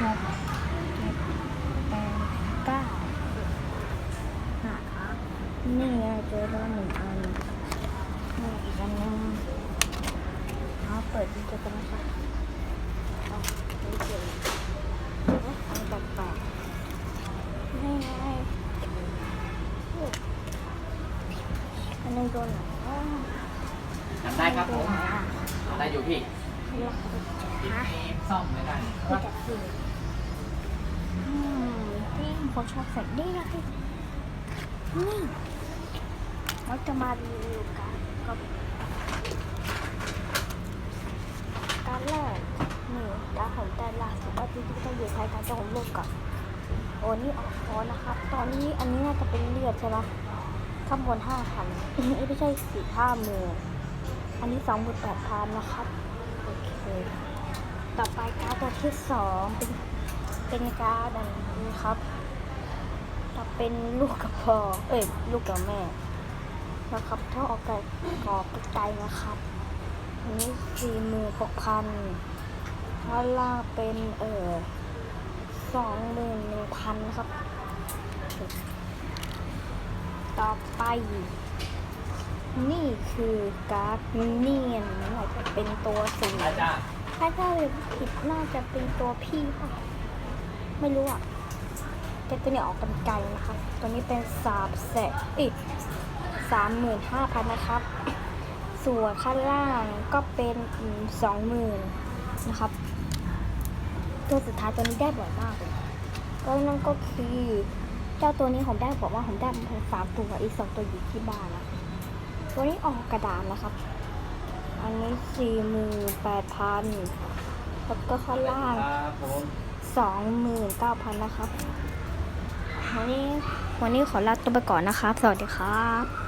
หกเแปดเก้านะคะนี่เจอแล้วหนึ่งอันนี่อีกอันนึงเอาเปิดดูกันนะคะเอาไม่เจออันต่อไปนี่ไงอันนี้โดนไหนทำได้ครับผมทำได้อยู่พี่หลัซ่อมไม่ได้ครับ จะคืออืมที่ผมชอบใส่นี่นะพี่นี่เราจะมารีวิวกันกับการแรกนี่กาของแต่ละสุดว่าที่ที่ต้องอยู่ท้ายการจะของลูกกับโอ้นี่ออกคอนะครับ ตอนนี้อันนี้น่าจะเป็นเลือดใช่ไหมข้างบนห้าพันไม่ใช่สี่ห้าหมื่นอันนี้สองหมื่นแปดพันนะครับ โอเค ต่อไปการ์ดตัวที่สองเป็น เป็นการ์ดอันนี้ครับจะเป็นลูกกับพ่อ เอ้ย ลูกกับแม่ นะครับถ้าออกไก่กอกไก่นะครับอันนี้สี่หมื่นหกพันด้านล่างเป็นเออสองหมื่นหนึ่งพันนะครับ ต่อไป นี่คือการ์ดเนียนน่าจะเป็นตัวสีอาจารย์ถ้าถ้าผิดน่าจะเป็นตัวพี่ป่ะ ไม่รู้อะแต่ตัวนี้ออกกันไกลนะครับ ตัวนี้เป็นสามแสนอีกสามหมื่นห้าพันนะครับ ส่วนข้างล่างก็เป็นสองหมื่นนะครับ ตัวสุดท้ายตัวนี้ได้บ่อยมากเลยก็นั่นก็คือเจ้าตัวนี้ผมได้บอกว่าผมได้มาสามตัวอีกสองตัวอยู่ที่บ้านนะตัวนี้ออกกระดานนะครับ อันนี้สี่หมื่นแปดพันแล้วก็ข้างล่าง สองหมื่นเก้าพันนะครับ วันนี้วันนี้ขอลาตัวไปก่อนนะครับ สวัสดีครับ